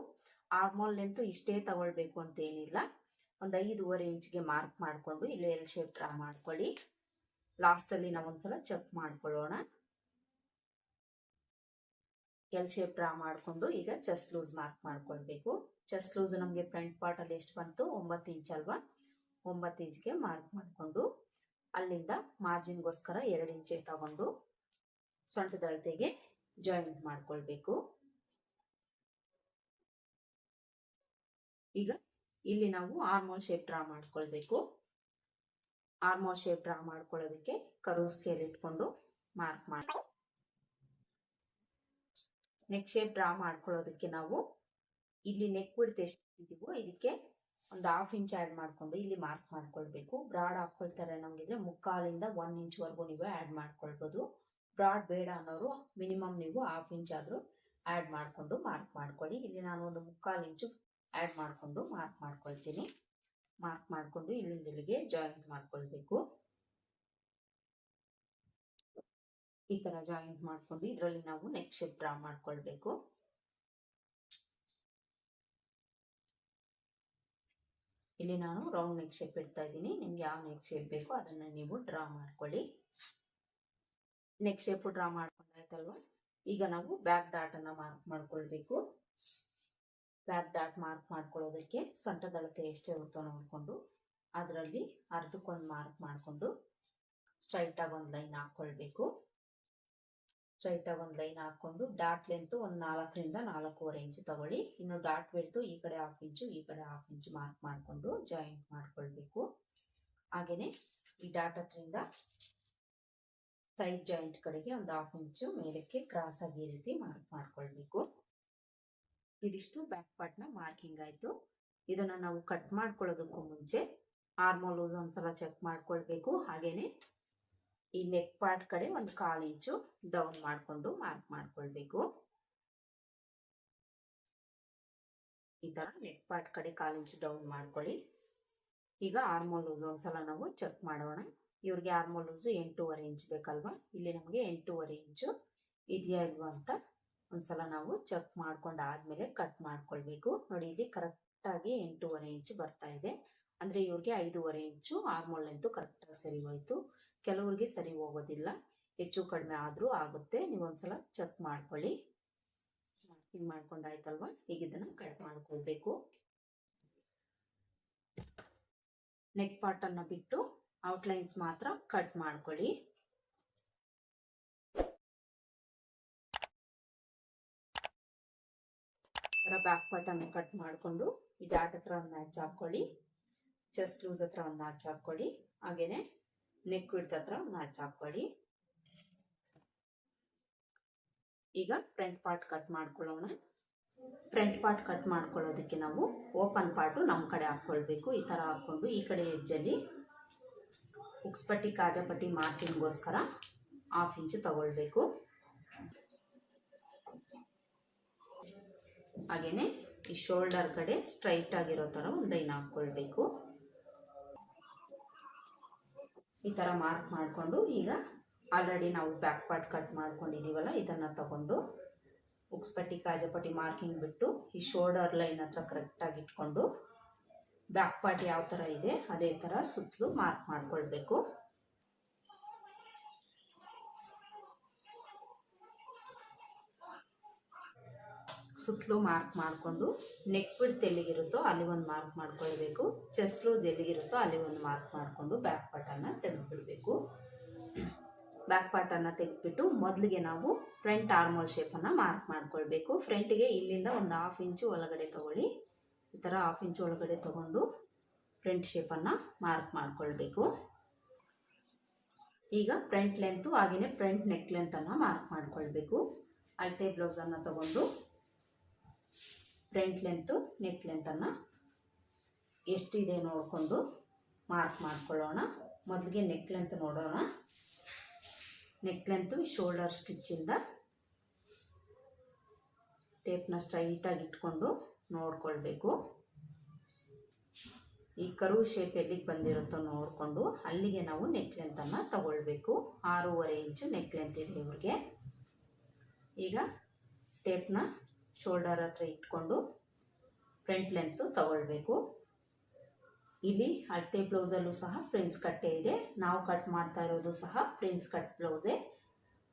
ಆರ್ಮೋಲ್ ಲೆಂತ್ ಇಷ್ಟೇ ತಗೊಳ್ಬೇಕು ಅಂತ ಏನಿಲ್ಲ ಒಂದು ಐದೂವರೆ ಇಂಚ್ಗೆ ಮಾರ್ಕ್ ಮಾಡಿಕೊಂಡು ಇಲ್ಲಿ ಎಲ್ ಶೇಪ್ ಡ್ರಾ ಮಾಡ್ಕೊಳ್ಳಿ. ಲಾಸ್ಟಲ್ಲಿ ಅಲ್ಲಿ ನಾವು ಒಂದ್ಸಲ ಚೆಕ್ ಮಾಡ್ಕೊಳ್ಳೋಣ. ಎಲ್ ಶೇಪ್ ಡ್ರಾ ಮಾಡಿಕೊಂಡು ಈಗ ಚೆಸ್ಟ್ ಲೂಸ್ ಮಾರ್ಕ್ ಮಾಡ್ಕೊಳ್ಬೇಕು. ಚೆಸ್ಟ್ ಲೂಸ್ ನಮಗೆ ಫ್ರಂಟ್ ಪಾರ್ಟ್ ಅಲ್ಲಿ ಎಷ್ಟು ಬಂತು? ಒಂಬತ್ತು ಇಂಚ್ ಅಲ್ವಾ? ಒಂಬತ್ತು ಇಂಚ್ಗೆ ಮಾರ್ಕ್ ಮಾಡಿಕೊಂಡು ಅಲ್ಲಿಂದ ಮಾರ್ಜಿನ್ಗೋಸ್ಕರ ಎರಡು ಇಂಚೆ ತಗೊಂಡು ಸೊಂಟದ ಅಳತೆಗೆ ಜಾಯಿಂಟ್ ಮಾಡ್ಕೊಳ್ಬೇಕು. ಈಗ ಇಲ್ಲಿ ನಾವು ಆರ್ಮೋಲ್ ಶೇಪ್ ಡ್ರಾ ಮಾಡ್ಕೊಳ್ಬೇಕು. ಆರ್ಮೋಲ್ ಶೇಪ್ ಡ್ರಾ ಮಾಡ್ಕೊಳ್ಳೋದಕ್ಕೆ ಕರು ಸ್ಕೇಲ್ ಇಟ್ಕೊಂಡು ಮಾರ್ಕ್ ಮಾಡಿ ನೆಕ್ ಶೇಪ್ ಡ್ರಾ ಮಾಡ್ಕೊಳ್ಳೋದಕ್ಕೆ ನಾವು ಇಲ್ಲಿ ನೆಕ್ ಬಿಡ್ತು ಎಷ್ಟು ಇದೀವೋ ಇದಕ್ಕೆ ಒಂದು ಹಾಫ್ ಇಂಚ್ ಆ್ಯಡ್ ಮಾಡಿಕೊಂಡು ಇಲ್ಲಿ ಮಾರ್ಕ್ ಮಾಡ್ಕೊಳ್ಬೇಕು. ಬ್ರಾಡ್ ಹಾಕ್ಕೊಳ್ತಾರೆ ನಮಗಿದ್ರೆ ಮುಕ್ಕಾಲಿಂದ ಒನ್ ಇಂಚ್ವರೆಗೂ ನೀವು ಆ್ಯಡ್ ಮಾಡ್ಕೊಳ್ಬೋದು. ಬ್ರಾಡ್ ಬೇಡ ಅನ್ನೋರು ಮಿನಿಮಮ್ ನೀವು ಹಾಫ್ ಇಂಚ್ ಆದರೂ ಆ್ಯಡ್ ಮಾಡಿಕೊಂಡು ಮಾರ್ಕ್ ಮಾಡ್ಕೊಳ್ಳಿ. ಇಲ್ಲಿ ನಾನು ಒಂದು ಮುಕ್ಕಾಲು ಇಂಚು ಆ್ಯಡ್ ಮಾಡಿಕೊಂಡು ಮಾರ್ಕ್ ಮಾಡ್ಕೊಳ್ತೀನಿ. ಮಾರ್ಕ್ ಮಾಡಿಕೊಂಡು ಇಲ್ಲಿಂದ ಇಲ್ಲಿಗೆ ಜಾಯಿಂಟ್ ಮಾಡ್ಕೊಳ್ಬೇಕು. ಈ ತರ ಜಾಯಿಂಟ್ ಮಾಡ್ಕೊಂಡು ಇದರಲ್ಲಿ ನಾವು ನೆಕ್ ಶೇಪ್ ಡ್ರಾ ಮಾಡ್ಕೊಳ್ಬೇಕು. ಇಲ್ಲಿ ನಾನು ರೌಂಡ್ ನೆಕ್ ಶೇಪ್ ಇಡ್ತಾ ಇದ್ದೀನಿ. ನಿಮ್ಗೆ ಯಾವ ನೆಕ್ ಶೇಪ್ ಬೇಕೋ ಅದನ್ನ ನೀವು ಡ್ರಾ ಮಾಡ್ಕೊಳ್ಳಿ. ನೆಕ್ ಶೇಪ್ ಡ್ರಾ ಮಾಡ್ಕೊಂಡಾಯ್ತಲ್ವಾ ಈಗ ನಾವು ಬ್ಯಾಕ್ ಡಾಟ್ ಅನ್ನ ಮಾರ್ಕ್ ಮಾಡ್ಕೊಳ್ಬೇಕು. ಬ್ಯಾಕ್ ಡಾಟ್ ಮಾರ್ಕ್ ಮಾಡ್ಕೊಳ್ಳೋದಕ್ಕೆ ಸೊಂಟದ ಅಳತೆ ಎಷ್ಟು ಇರುತ್ತೋ ನೋಡಿಕೊಂಡು ಅದರಲ್ಲಿ ಅರ್ಧಕ್ಕೊಂದು ಮಾರ್ಕ್ ಮಾಡಿಕೊಂಡು ಸ್ಟ್ರೈಟಾಗಿ ಒಂದು ಲೈನ್ ಹಾಕ್ಕೊಳ್ಬೇಕು. ಸ್ಟ್ರೈಟಾಗಿ ಒಂದು ಲೈನ್ ಹಾಕ್ಕೊಂಡು ಡಾಟ್ ಲೆಂತ್ ಒಂದು ನಾಲ್ಕರಿಂದ ನಾಲ್ಕೂವರೆ ಇಂಚು ತಗೊಳ್ಳಿ. ಇನ್ನು ಡಾಟ್ ಬೆಳ್ತು ಈ ಕಡೆ ಹಾಫ್ ಇಂಚು ಈ ಕಡೆ ಹಾಫ್ ಇಂಚು ಮಾರ್ಕ್ ಮಾಡಿಕೊಂಡು ಜಾಯಿಂಟ್ ಮಾಡ್ಕೊಳ್ಬೇಕು. ಹಾಗೆಯೇ ಈ ಡಾಟ್ ಹತ್ರಿಂದ ಸೈಡ್ ಜಾಯಿಂಟ್ ಕಡೆಗೆ ಒಂದು ಹಾಫ್ ಇಂಚು ಮೇಲಕ್ಕೆ ಕ್ರಾಸ್ ಆಗಿ ರೀತಿ ಮಾರ್ಕ್ ಮಾಡ್ಕೊಳ್ಬೇಕು. ಇದಿಷ್ಟು ಬ್ಯಾಕ್ ಪಾರ್ಟ್ನ ಮಾರ್ಕಿಂಗ್ ಆಯಿತು. ಇದನ್ನು ನಾವು ಕಟ್ ಮಾಡ್ಕೊಳ್ಳೋದಕ್ಕೂ ಮುಂಚೆ ಆರ್ಮೋಲ್ ಒಂದ್ಸಲ ಚೆಕ್ ಮಾಡ್ಕೊಳ್ಬೇಕು. ಹಾಗೇನೆ ಈ ನೆಕ್ ಪಾರ್ಟ್ ಕಡೆ ಒಂದು ಕಾಲು ಇಂಚು ಡೌನ್ ಮಾಡಿಕೊಂಡು ಮಾರ್ಕ್ ಮಾಡ್ಕೊಳ್ಬೇಕು. ಈ ತರ ನೆಕ್ ಪಾರ್ಟ್ ಕಡೆ ಕಾಲು ಇಂಚು ಡೌನ್ ಮಾಡ್ಕೊಳ್ಳಿ. ಈಗ ಆರ್ಮೋಲ್ ಲೂಸ್ ಒಂದ್ಸಲ ನಾವು ಚೆಕ್ ಮಾಡೋಣ. ಇವ್ರಿಗೆ ಆರ್ಮೋಲ್ ಲೂಸ್ ಎಂಟೂವರೆ ಇಂಚ್ ಬೇಕಲ್ವಾ? ಇಲ್ಲಿ ನಮಗೆ ಎಂಟೂವರೆ ಇಂಚು ಇದೆಯಾ ಇಲ್ವಾ ಅಂತ ಒಂದ್ಸಲ ನಾವು ಚೆಕ್ ಮಾಡ್ಕೊಂಡು ಆದ್ಮೇಲೆ ಕಟ್ ಮಾಡ್ಕೊಳ್ಬೇಕು. ನೋಡಿ, ಇಲ್ಲಿ ಕರೆಕ್ಟ್ ಆಗಿ ಎಂಟೂವರೆ ಇಂಚ್ ಬರ್ತಾ ಇದೆ. ಅಂದ್ರೆ ಇವ್ರಿಗೆ ಐದೂವರೆ ಇಂಚು ಆರ್ಮೋಲ್ ಅಂತೂ ಕರೆಕ್ಟಾಗಿ ಸರಿ ಹೋಯ್ತು. ಕೆಲವ್ರಿಗೆ ಸರಿ ಹೋಗೋದಿಲ್ಲ. ಹೆಚ್ಚು ಕಡಿಮೆ ಆದರೂ ಆಗುತ್ತೆ. ನೀವು ಒಂದ್ಸಲ ಚೆಕ್ ಮಾಡ್ಕೊಳ್ಳಿ. ಹಿಂಗೆ ಮಾಡ್ಕೊಂಡಾಯ್ತಲ್ವಾ ಈಗ ಇದನ್ನು ಕಟ್ ಮಾಡ್ಕೊಳ್ಬೇಕು. ನೆಕ್ ಪಾರ್ಟ್ ಅನ್ನ ಬಿಟ್ಟು ಔಟ್ಲೈನ್ಸ್ ಮಾತ್ರ ಕಟ್ ಮಾಡ್ಕೊಳ್ಳಿ. ಬ್ಯಾಕ್ ಪಾರ್ಟ್ ಕಟ್ ಮಾಡಿಕೊಂಡು ಈ ಡಾಟ್ ಹತ್ರ ಒಂದು ಮ್ಯಾಚ್ ಹಾಕೊಳ್ಳಿ ಚೆಸ್ಟ್ ಲೂಸ್ ಹತ್ರ ಒಂದು ಮ್ಯಾಚ್ ಹಾಕೊಳ್ಳಿ ಹಾಗೇನೆ ನೆಕ್ ವಿಡ್ತ್ ಹತ್ರ ಮ್ಯಾಚ್ ಹಾಕೊಳ್ಳಿ ಈಗ ಫ್ರಂಟ್ ಪಾರ್ಟ್ ಕಟ್ ಮಾಡ್ಕೊಳ್ಳೋಣ. ಫ್ರಂಟ್ ಪಾರ್ಟ್ ಕಟ್ ಮಾಡ್ಕೊಳ್ಳೋದಕ್ಕೆ ನಾವು ಓಪನ್ ಪಾರ್ಟು ನಮ್ಮ ಕಡೆ ಹಾಕ್ಕೊಳ್ಬೇಕು. ಈ ಥರ ಹಾಕ್ಕೊಂಡು ಈ ಕಡೆ ಎಡ್ಜಲ್ಲಿ ಉಕ್ಸ್ಪಟ್ಟಿ, ಕಾಜಾಪಟ್ಟಿ, ಮಾರ್ಚಿಂಗ್ಗೋಸ್ಕರ ಹಾಫ್ ಇಂಚು ತಗೊಳ್ಬೇಕು. ಹಾಗೆಯೇ ಈ ಶೋಲ್ಡರ್ ಕಡೆ ಸ್ಟ್ರೈಟ್ ಆಗಿರೋ ಥರ ಒಂದು ಲೈನ್ ಹಾಕ್ಕೊಳ್ಬೇಕು. ಈ ಥರ ಮಾರ್ಕ್ ಮಾಡಿಕೊಂಡು ಈಗ ಆಲ್ರೆಡಿ ನಾವು ಬ್ಯಾಕ್ ಪಾರ್ಟ್ ಕಟ್ ಮಾಡ್ಕೊಂಡಿದ್ದೀವಲ್ಲ ಇದನ್ನು ತಗೊಂಡು ಉಕ್ಸ್ಪಟ್ಟಿ ಕಾಜಪಟ್ಟಿ ಮಾರ್ಕಿಂಗ್ ಬಿಟ್ಟು ಈ ಶೋಲ್ಡರ್ ಲೈನ್ ಹತ್ರ ಕರೆಕ್ಟಾಗಿ ಇಟ್ಕೊಂಡು ಬ್ಯಾಕ್ ಪಾರ್ಟ್ ಯಾವ ಥರ ಇದೆ, ಅದೇ ಥರ ಸುತ್ತಲೂ ಮಾರ್ಕ್ ಮಾಡ್ಕೊಳ್ಬೇಕು. ಸುತ್ತಲೂ ಮಾರ್ಕ್ ಮಾಡಿಕೊಂಡು ನೆಕ್ ಬಿಡ್ತ್ ಎಲ್ಲಿಗಿರುತ್ತೋ ಅಲ್ಲಿ ಒಂದು ಮಾರ್ಕ್ ಮಾಡ್ಕೊಳ್ಬೇಕು. ಚೆಸ್ಟ್ ಲೂಸ್ ಎಲ್ಲಿಗಿರುತ್ತೋ ಅಲ್ಲಿ ಒಂದು ಮಾರ್ಕ್ ಮಾಡಿಕೊಂಡು ಬ್ಯಾಕ್ ಪಾರ್ಟನ್ನು ತೆಗೆದುಬಿಡಬೇಕು. ಬ್ಯಾಕ್ ಪಾರ್ಟನ್ನು ತೆಗೆದುಬಿಟ್ಟು ಮೊದಲಿಗೆ ನಾವು ಫ್ರಂಟ್ ಆರ್ಮೋಲ್ ಶೇಪನ್ನು ಮಾರ್ಕ್ ಮಾಡ್ಕೊಳ್ಬೇಕು. ಫ್ರಂಟಿಗೆ ಇಲ್ಲಿಂದ ಒಂದು ಹಾಫ್ ಇಂಚು ಒಳಗಡೆ ತಗೊಳ್ಳಿ. ಈ ಥರ ಹಾಫ್ ಇಂಚು ಒಳಗಡೆ ತಗೊಂಡು ಫ್ರಂಟ್ ಶೇಪನ್ನು ಮಾರ್ಕ್ ಮಾಡ್ಕೊಳ್ಬೇಕು. ಈಗ ಫ್ರಂಟ್ ಲೆಂತು ಹಾಗೆಯೇ ಫ್ರಂಟ್ ನೆಕ್ ಲೆಂತನ್ನು ಮಾರ್ಕ್ ಮಾಡ್ಕೊಳ್ಬೇಕು. ಅಳತೆ ಬ್ಲೌಸನ್ನು ತಗೊಂಡು ಫ್ರಂಟ್ ಲೆಂತು, ನೆಕ್ ಲೆಂತನ್ನು ಎಷ್ಟಿದೆ ನೋಡಿಕೊಂಡು ಮಾರ್ಕ್ ಮಾಡ್ಕೊಳ್ಳೋಣ. ಮೊದಲಿಗೆ ನೆಕ್ ಲೆಂತ್ ನೋಡೋಣ. ನೆಕ್ ಲೆಂತು ಶೋಲ್ಡರ್ ಸ್ಟಿಚ್ಚಿಂದ ಟೇಪ್ನ ಸ್ಟ್ರೈಟಾಗಿ ಇಟ್ಕೊಂಡು ನೋಡ್ಕೊಳ್ಬೇಕು. ಈ ಕರು ಶೇಪ್ ಎಲ್ಲಿಗೆ ಬಂದಿರುತ್ತೋ ನೋಡಿಕೊಂಡು ಅಲ್ಲಿಗೆ ನಾವು ನೆಕ್ ಲೆಂತನ್ನು ತಗೊಳ್ಬೇಕು. ಆರೂವರೆ ಇಂಚು ನೆಕ್ ಲೆಂತ್ ಇದೆ ಇವ್ರಿಗೆ. ಈಗ ಟೇಪ್ನ ಶೋಲ್ಡರ್ ಹತ್ರ ಇಟ್ಕೊಂಡು ಫ್ರಂಟ್ ಲೆಂತು ತಗೊಳ್ಬೇಕು. ಇಲ್ಲಿ ಅಳತೆ ಬ್ಲೌಸಲ್ಲೂ ಸಹ ಪ್ರಿನ್ಸ್ ಕಟ್ಟೆ ಇದೆ. ನಾವು ಕಟ್ ಮಾಡ್ತಾ ಇರೋದು ಸಹ ಪ್ರಿನ್ಸ್ ಕಟ್ ಬ್ಲೌಸೇ.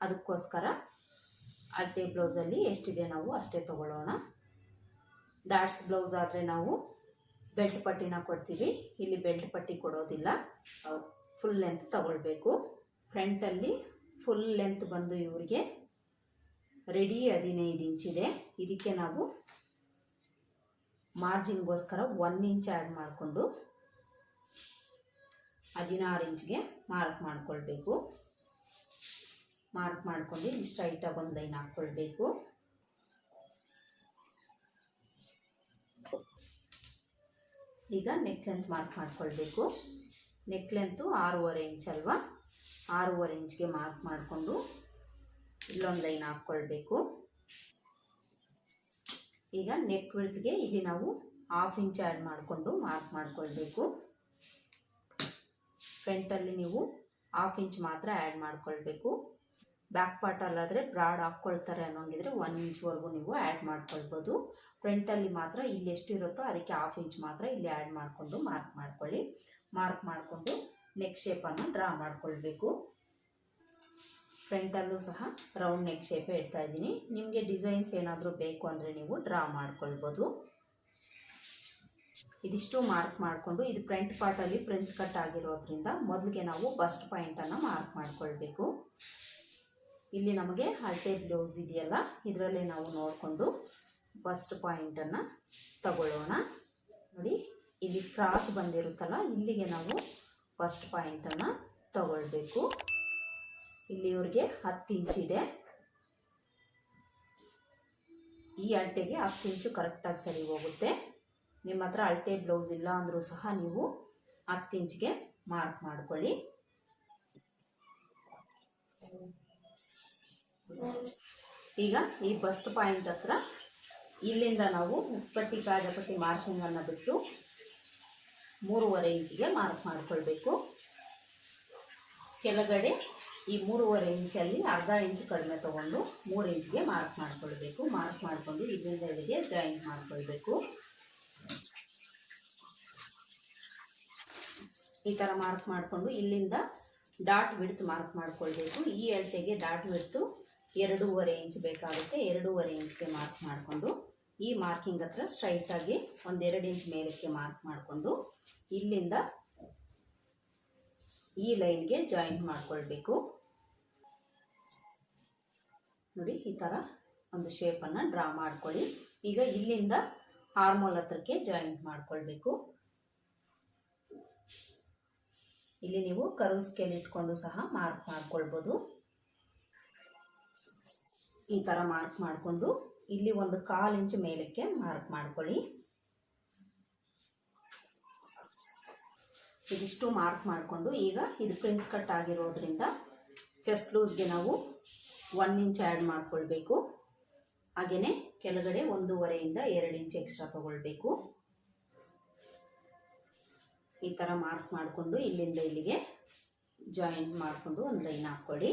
ಅದಕ್ಕೋಸ್ಕರ ಅಳತೆ ಬ್ಲೌಸಲ್ಲಿ ಎಷ್ಟಿದೆ ನಾವು ಅಷ್ಟೇ ತಗೊಳ್ಳೋಣ. ಡಾಟ್ಸ್ ಬ್ಲೌಸ್ ಆದರೆ ನಾವು ಬೆಲ್ಟ್ ಪಟ್ಟಿನ ಕೊಡ್ತೀವಿ. ಇಲ್ಲಿ ಬೆಲ್ಟ್ ಪಟ್ಟಿ ಕೊಡೋದಿಲ್ಲ. ಫುಲ್ ಲೆಂತ್ ತಗೊಳ್ಬೇಕು. ಫ್ರಂಟಲ್ಲಿ ಫುಲ್ ಲೆಂತ್ ಬಂದು ಇವರಿಗೆ ರೆಡಿ ಹದಿನೈದು ಇಂಚಿದೆ ಇದಕ್ಕೆ ನಾವು ಮಾರ್ಜಿನ್ಗೋಸ್ಕರ ಒನ್ ಇಂಚ್ ಆ್ಯಡ್ ಮಾಡಿಕೊಂಡು ಹದಿನಾರು ಇಂಚ್ಗೆ ಮಾರ್ಕ್ ಮಾಡಿಕೊಳ್ಬೇಕು. ಮಾರ್ಕ್ ಮಾಡಿಕೊಂಡು ಇಲ್ಲಿ ಸ್ಟ್ರೈಟಾಗಿ ಒಂದು ಲೈನ್ ಹಾಕ್ಕೊಳ್ಬೇಕು ಈಗ ನೆಕ್ ಲೆಂತ್ ಮಾರ್ಕ್ ಮಾಡಿಕೊಳ್ಬೇಕು. ನೆಕ್ ಲೆಂತು ಆರೂವರೆ ಇಂಚ್ ಅಲ್ವಾ? ಆರೂವರೆ ಇಂಚ್ಗೆ ಮಾರ್ಕ್ ಮಾಡಿಕೊಂಡು ಇಲ್ಲೊಂದು ಲೈನ್ ಹಾಕ್ಕೊಳ್ಬೇಕು ಈಗ ನೆಕ್ ವಿಡ್ತ್ಗೆ ಇಲ್ಲಿ ನಾವು ಹಾಫ್ ಇಂಚ್ ಆ್ಯಡ್ ಮಾಡಿಕೊಂಡು ಮಾರ್ಕ್ ಮಾಡ್ಕೊಳ್ಬೇಕು. ಫ್ರಂಟಲ್ಲಿ ನೀವು ಹಾಫ್ ಇಂಚ್ ಮಾತ್ರ ಆ್ಯಡ್ ಮಾಡ್ಕೊಳ್ಬೇಕು. ಬ್ಯಾಕ್ ಪಾರ್ಟಲ್ಲಾದರೆ ಬ್ರಾಡ್ ಹಾಕ್ಕೊಳ್ತಾರೆ ಅನ್ನೋಂಗಿದ್ರೆ ಒನ್ ಇಂಚ್ವರೆಗೂ ನೀವು ಆ್ಯಡ್ ಮಾಡ್ಕೊಳ್ಬೋದು. ಫ್ರಂಟಲ್ಲಿ ಮಾತ್ರ ಇಲ್ಲಿ ಎಷ್ಟಿರುತ್ತೋ ಅದಕ್ಕೆ ಹಾಫ್ ಇಂಚ್ ಮಾತ್ರ ಇಲ್ಲಿ ಆ್ಯಡ್ ಮಾಡಿಕೊಂಡು ಮಾರ್ಕ್ ಮಾಡ್ಕೊಳ್ಳಿ. ಮಾರ್ಕ್ ಮಾಡಿಕೊಂಡು ನೆಕ್ ಶೇಪನ್ನು ಡ್ರಾ ಮಾಡ್ಕೊಳ್ಬೇಕು. ಫ್ರಂಟಲ್ಲೂ ಸಹ ರೌಂಡ್ ನೆಕ್ ಶೇಪೇ ಇಡ್ತಾ ಇದ್ದೀನಿ. ನಿಮಗೆ ಡಿಸೈನ್ಸ್ ಏನಾದರೂ ಬೇಕು ಅಂದರೆ ನೀವು ಡ್ರಾ ಮಾಡ್ಕೊಳ್ಬೋದು. ಇದಿಷ್ಟು ಮಾರ್ಕ್ ಮಾಡಿಕೊಂಡು ಇದು ಫ್ರಂಟ್ ಪಾರ್ಟಲ್ಲಿ ಪ್ರಿನ್ಸ್ ಕಟ್ ಆಗಿರೋದ್ರಿಂದ ಮೊದಲಿಗೆ ನಾವು ಬಸ್ಟ್ ಪಾಯಿಂಟನ್ನು ಮಾರ್ಕ್ ಮಾಡಿಕೊಳ್ಬೇಕು. ಇಲ್ಲಿ ನಮಗೆ ಅಳತೆ ಬ್ಲೌಸ್ ಇದೆಯಲ್ಲ, ಇದರಲ್ಲೇ ನಾವು ನೋಡಿಕೊಂಡು ಬಸ್ಟ್ ಪಾಯಿಂಟನ್ನು ತಗೊಳ್ಳೋಣ. ನೋಡಿ, ಇಲ್ಲಿ ಕ್ರಾಸ್ ಬಂದಿರುತ್ತಲ್ಲ, ಇಲ್ಲಿಗೆ ನಾವು ಫಸ್ಟ್ ಪಾಯಿಂಟನ್ನು ತಗೊಳ್ಬೇಕು. ಇಲ್ಲಿವರೆಗೆ ಹತ್ತು ಇಂಚಿದೆ ಈ ಅಳತೆಗೆ ಹತ್ತು ಇಂಚು ಕರೆಕ್ಟಾಗಿ ಸರಿ ಹೋಗುತ್ತೆ. ನಿಮ್ಮ ಹತ್ರ ಅಳತೆ ಬ್ಲೌಸ್ ಇಲ್ಲ ಅಂದರೂ ಸಹ ನೀವು ಹತ್ತು ಇಂಚ್ಗೆ ಮಾರ್ಕ್ ಮಾಡ್ಕೊಳ್ಳಿ. ಈಗ ಈ ಬಸ್ಟ್ ಪಾಯಿಂಟ್ ಹತ್ರ ಇಲ್ಲಿಂದ ನಾವು ಉಪ್ಪಟ್ಟಿ ಕಾಜಪಟ್ಟಿ ಮಾರ್ಕಿಂಗನ್ನು ಬಿಟ್ಟು ಮೂರುವರೆ ಇಂಚಿಗೆ ಮಾರ್ಕ್ ಮಾಡಿಕೊಳ್ಬೇಕು. ಕೆಳಗಡೆ ಈ ಮೂರುವರೆ ಇಂಚಲ್ಲಿ ಅರ್ಧ ಇಂಚು ಕಡಿಮೆ ತಗೊಂಡು ಮೂರು ಇಂಚಿಗೆ ಮಾರ್ಕ್ ಮಾಡ್ಕೊಳ್ಬೇಕು. ಮಾರ್ಕ್ ಮಾಡಿಕೊಂಡು ಇಲ್ಲಿಂದ ಇಲ್ಲಿಗೆ ಜಾಯಿಂಟ್ ಮಾಡ್ಕೊಳ್ಬೇಕು. ಈ ಥರ ಮಾರ್ಕ್ ಮಾಡಿಕೊಂಡು ಇಲ್ಲಿಂದ ಡಾಟ್ ಬಿಡ್ತು ಮಾರ್ಕ್ ಮಾಡ್ಕೊಳ್ಬೇಕು. ಈ ಅಳತೆಗೆ ಡಾಟ್ ಬಿಡ್ತು ಎರಡೂವರೆ ಇಂಚ್ ಬೇಕಾಗುತ್ತೆ. ಎರಡೂವರೆ ಇಂಚ್ಗೆ ಮಾರ್ಕ್ ಮಾಡಿಕೊಂಡು ಈ ಮಾರ್ಕಿಂಗ್ ಹತ್ರ ಸ್ಟ್ರೈಟಾಗಿ ಒಂದೆರಡು ಇಂಚ್ ಮೇಲಕ್ಕೆ ಮಾರ್ಕ್ ಮಾಡಿಕೊಂಡು ಇಲ್ಲಿಂದ ಈ ಲೈನ್ಗೆ ಜಾಯಿಂಟ್ ಮಾಡ್ಕೊಳ್ಬೇಕು. ನೋಡಿ, ಈ ಥರ ಒಂದು ಶೇಪನ್ನು ಡ್ರಾ ಮಾಡ್ಕೊಳ್ಳಿ. ಈಗ ಇಲ್ಲಿಂದ ಹಾರ್ಮೋಲ್ ಹತ್ರಕ್ಕೆ ಜಾಯಿಂಟ್ ಮಾಡ್ಕೊಳ್ಬೇಕು. ಇಲ್ಲಿ ನೀವು ಕರು ಸ್ಕೇಲ್ ಇಟ್ಕೊಂಡು ಸಹ ಮಾರ್ಕ್ ಮಾಡ್ಕೊಳ್ಬೋದು. ಈ ಥರ ಮಾರ್ಕ್ ಮಾಡಿಕೊಂಡು ಇಲ್ಲಿ ಒಂದು ಕಾಲು ಇಂಚು ಮೇಲಕ್ಕೆ ಮಾರ್ಕ್ ಮಾಡ್ಕೊಳ್ಳಿ. ಇದಿಷ್ಟು ಮಾರ್ಕ್ ಮಾಡಿಕೊಂಡು ಈಗ ಇದು ಪ್ರಿನ್ಸ್ ಕಟ್ ಆಗಿರೋದ್ರಿಂದ ಚೆಸ್ಟ್ ಲೂಸ್ಗೆ ನಾವು ಒನ್ ಇಂಚ್ ಆ್ಯಡ್ ಮಾಡ್ಕೊಳ್ಬೇಕು. ಹಾಗೆಯೇ ಕೆಳಗಡೆ ಒಂದೂವರೆಯಿಂದ ಎರಡು ಇಂಚ್ ಎಕ್ಸ್ಟ್ರಾ ತೊಗೊಳ್ಬೇಕು. ಈ ಥರ ಮಾರ್ಕ್ ಮಾಡಿಕೊಂಡು ಇಲ್ಲಿಂದ ಇಲ್ಲಿಗೆ ಜಾಯಿಂಟ್ ಮಾಡಿಕೊಂಡು ಒಂದು ಲೈನ್ ಹಾಕ್ಕೊಳ್ಳಿ.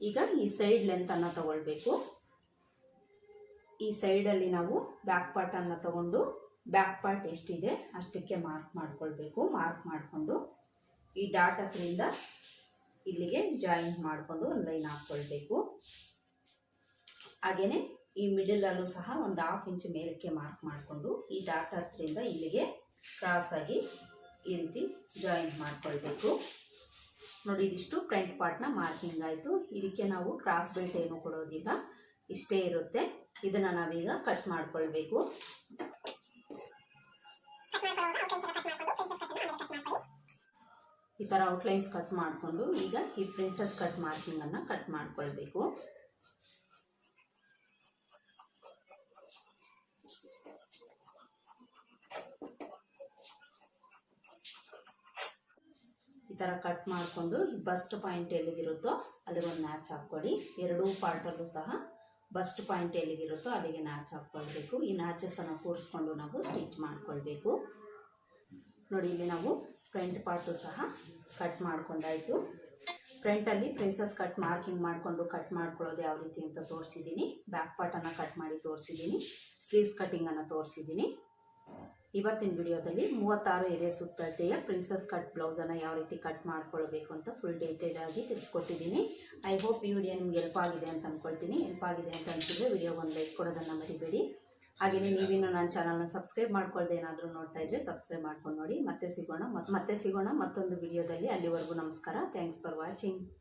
ಈಗ ಈ ಸೈಡ್ ಲೆಂತನ್ನು ತಗೊಳ್ಬೇಕು. ಈ ಸೈಡಲ್ಲಿ ನಾವು ಬ್ಯಾಕ್ ಪಾರ್ಟನ್ನು ತಗೊಂಡು ಬ್ಯಾಕ್ ಪಾರ್ಟ್ ಎಷ್ಟಿದೆ ಅಷ್ಟಕ್ಕೆ ಮಾರ್ಕ್ ಮಾಡ್ಕೊಳ್ಬೇಕು. ಮಾರ್ಕ್ ಮಾಡಿಕೊಂಡು ಈ ಡಾಟ್ ಹತ್ರಿಂದ ಇಲ್ಲಿಗೆ ಜಾಯಿಂಟ್ ಮಾಡಿಕೊಂಡು ಒಂದು ಲೈನ್ ಹಾಕ್ಕೊಳ್ಬೇಕು. ಹಾಗೆಯೇ ಈ ಮಿಡಲಲ್ಲೂ ಸಹ ಒಂದು ಹಾಫ್ ಇಂಚ್ ಮೇಲಕ್ಕೆ ಮಾರ್ಕ್ ಮಾಡಿಕೊಂಡು ಈ ಡಾಟ್ ಹತ್ತರಿಂದ ಇಲ್ಲಿಗೆ ಕ್ರಾಸಾಗಿ ಈ ರೀತಿ ಜಾಯಿಂಟ್ ಮಾಡ್ಕೊಳ್ಬೇಕು. ನೋಡಿ, ಇದಿಷ್ಟು ಫ್ರಂಟ್ ಪಾರ್ಟ್ನ ಮಾರ್ಕಿಂಗ್ ಆಯಿತು. ಇದಕ್ಕೆ ನಾವು ಕ್ರಾಸ್ ಬೆಲ್ಟ್ ಏನು ಕೊಡೋದಿಲ್ಲ. ಇಷ್ಟೇ ಇರುತ್ತೆ. ಇದನ್ನು ನಾವೀಗ ಕಟ್ ಮಾಡ್ಕೊಳ್ಬೇಕು. ಈ ಥರ ಔಟ್ಲೈನ್ಸ್ ಕಟ್ ಮಾಡಿಕೊಂಡು ಈಗ ಈ ಪ್ರಿನ್ಸಸ್ ಕಟ್ ಮಾರ್ಕಿಂಗನ್ನು ಕಟ್ ಮಾಡ್ಕೊಳ್ಬೇಕು. ಈ ಥರ ಕಟ್ ಮಾಡಿಕೊಂಡು ಬಸ್ಟ್ ಪಾಯಿಂಟ್ ಎಲ್ಲಿಗಿರುತ್ತೋ ಅಲ್ಲಿಗೆ ಒಂದು ಮ್ಯಾಚ್ ಹಾಕ್ಕೊಳ್ಳಿ. ಎರಡೂ ಪಾರ್ಟಲ್ಲೂ ಸಹ ಬಸ್ಟ್ ಪಾಯಿಂಟ್ ಎಲ್ಲಿಗಿರುತ್ತೋ ಅಲ್ಲಿಗೆ ನ್ಯಾಚ್ ಹಾಕ್ಕೊಳ್ಬೇಕು. ಈ ನ್ಯಾಚಸ್ಸನ್ನು ಕೂರಿಸ್ಕೊಂಡು ನಾವು ಸ್ಟಿಚ್ ಮಾಡ್ಕೊಳ್ಬೇಕು. ನೋಡಿ, ಇಲ್ಲಿ ನಾವು ಫ್ರಂಟ್ ಪಾರ್ಟು ಸಹ ಕಟ್ ಮಾಡ್ಕೊಂಡಾಯಿತು. ಫ್ರಂಟಲ್ಲಿ ಪ್ರಿನ್ಸಸ್ ಕಟ್ ಮಾರ್ಕಿಂಗ್ ಮಾಡಿಕೊಂಡು ಕಟ್ ಮಾಡ್ಕೊಳ್ಳೋದು ಯಾವ ರೀತಿ ಅಂತ ತೋರಿಸಿದ್ದೀನಿ. ಬ್ಯಾಕ್ ಪಾರ್ಟನ್ನು ಕಟ್ ಮಾಡಿ ತೋರಿಸಿದ್ದೀನಿ. ಸ್ಲೀವ್ಸ್ ಕಟ್ಟಿಂಗನ್ನು ತೋರಿಸಿದ್ದೀನಿ. ಇವತ್ತಿನ ವಿಡಿಯೋದಲ್ಲಿ ಮೂವತ್ತಾರು ಎದೆ ಸುತ್ತಳತೆಯ ಪ್ರಿನ್ಸಸ್ ಕಟ್ ಬ್ಲೌಸನ್ನು ಯಾವ ರೀತಿ ಕಟ್ ಮಾಡ್ಕೊಳ್ಬೇಕು ಅಂತ ಫುಲ್ ಡೀಟೇಲ್ ಆಗಿ ತಿಳಿಸ್ಕೊಟ್ಟಿದ್ದೀನಿ. ಐ ಹೋಪ್ ಈ ವಿಡಿಯೋ ನಿಮ್ಗೆ ಹೆಲ್ಪ್ ಆಗಿದೆ ಅಂತ ಅಂದ್ಕೊಳ್ತೀನಿ ಹೆಲ್ಪ್ ಆಗಿದೆ ಅಂತ ಅನಿಸಿದ್ರೆ ವಿಡಿಯೋ ಒಂದು ಲೈಕ್ ಕೊಡೋದನ್ನು ಮರಿಬೇಡಿ. ಹಾಗೆಯೇ ನೀವಿನ್ನು ನನ್ನ ಚಾನಲ್ನ ಸಬ್ಸ್ಕ್ರೈಬ್ ಮಾಡ್ಕೊಳ್ದೆ ಏನಾದರೂ ನೋಡ್ತಾ ಇದ್ರೆ ಸಬ್ಸ್ಕ್ರೈಬ್ ಮಾಡ್ಕೊಂಡು ನೋಡಿ. ಮತ್ತೆ ಸಿಗೋಣ. ಮತ್- ಮತ್ತೆ ಸಿಗೋಣ ಮತ್ತೊಂದು ವಿಡಿಯೋದಲ್ಲಿ. ಅಲ್ಲಿವರೆಗೂ ನಮಸ್ಕಾರ. Thanks for watching